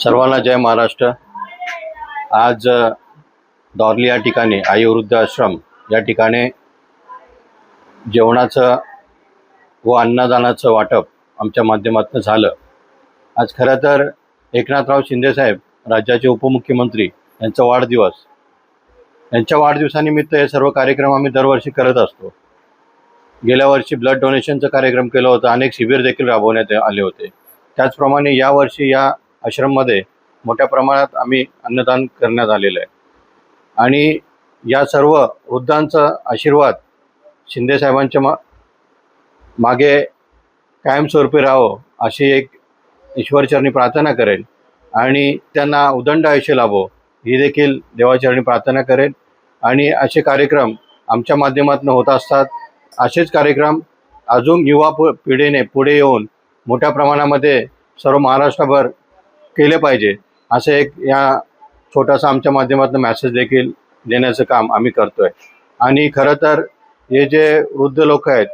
सर्वांना जय महाराष्ट्र. आज दौरली या ठिकाणी आई वृद्ध आश्रम या ठिकाणी जेवणाचं व अन्नदानाचं वाटप आमच्या माध्यमातून झालं. आज खरं तर एकनाथराव शिंदेसाहेब राज्याचे उपमुख्यमंत्री यांचा वाढदिवस. यांच्या वाढदिवसानिमित्त हे सर्व कार्यक्रम आम्ही दरवर्षी करत असतो. गेल्या वर्षी ब्लड डोनेशनचा कार्यक्रम केला होता. अनेक शिबिर देखील राबवण्यात आले होते. त्याचप्रमाणे यावर्षी या आश्रममध्ये मोठ्या प्रमाणात आम्ही अन्नदान करण्यात आलेलं आहे. आणि या सर्व वृद्धांचा आशीर्वाद शिंदेसाहेबांच्या मा मागे कायमस्वरूपी राहो अशी एक ईश्वरचरणी प्रार्थना करेल. आणि त्यांना उदंड आयुष्य लाभो ही देखील देवाचरणी प्रार्थना करेल. आणि असे कार्यक्रम आमच्या माध्यमातून होत असतात. असेच कार्यक्रम अजून युवा पु पिढीने पुढे येऊन मोठ्या प्रमाणामध्ये सर्व महाराष्ट्रभर केले पाहिजे. असं एक या छोटासा आमच्या माध्यमातून मॅसेज देखील देण्याचं काम आम्ही करतोय. आणि खरं तर हे जे वृद्ध लोक आहेत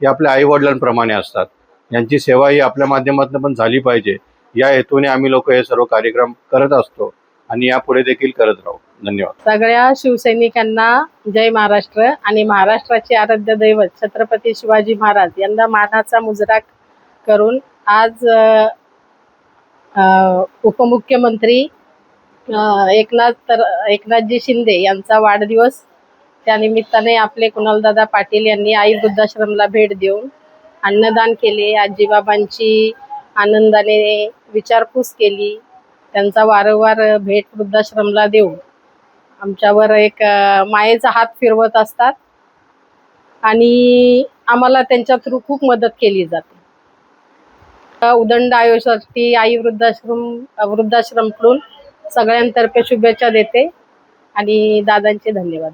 हे आपल्या आईवडिलांप्रमाणे असतात. यांची सेवा ही आपल्या माध्यमातून पण झाली पाहिजे. या हेतूने आम्ही लोक हे सर्व कार्यक्रम करत असतो आणि यापुढे देखील करत राहू. धन्यवाद. सगळ्या शिवसैनिकांना जय महाराष्ट्र आणि महाराष्ट्राचे आराध्य दैवत छत्रपती शिवाजी महाराज यांना मानाचा मुजरा करून आज उपमुख्यमंत्री एकनाथ तर एकनाथजी शिंदे यांचा वाढदिवस. त्यानिमित्ताने आपले कुणालदादा पाटील यांनी आई वृद्धाश्रमला भेट देऊन अन्नदान केले. आजीबाबांची आनंदाने विचारपूस केली. त्यांचा वारंवार भेट वृद्धाश्रमला देऊन आमच्यावर एक मायेचा हात फिरवत असतात. आणि आम्हाला त्यांच्या थ्रू खूप मदत केली जाते. उदंड आयुष्यासाठी आई वृद्धाश्रम वृद्धाश्रमकडून सगळ्यांतर्फे शुभेच्छा देते आणि दादांचे धन्यवाद.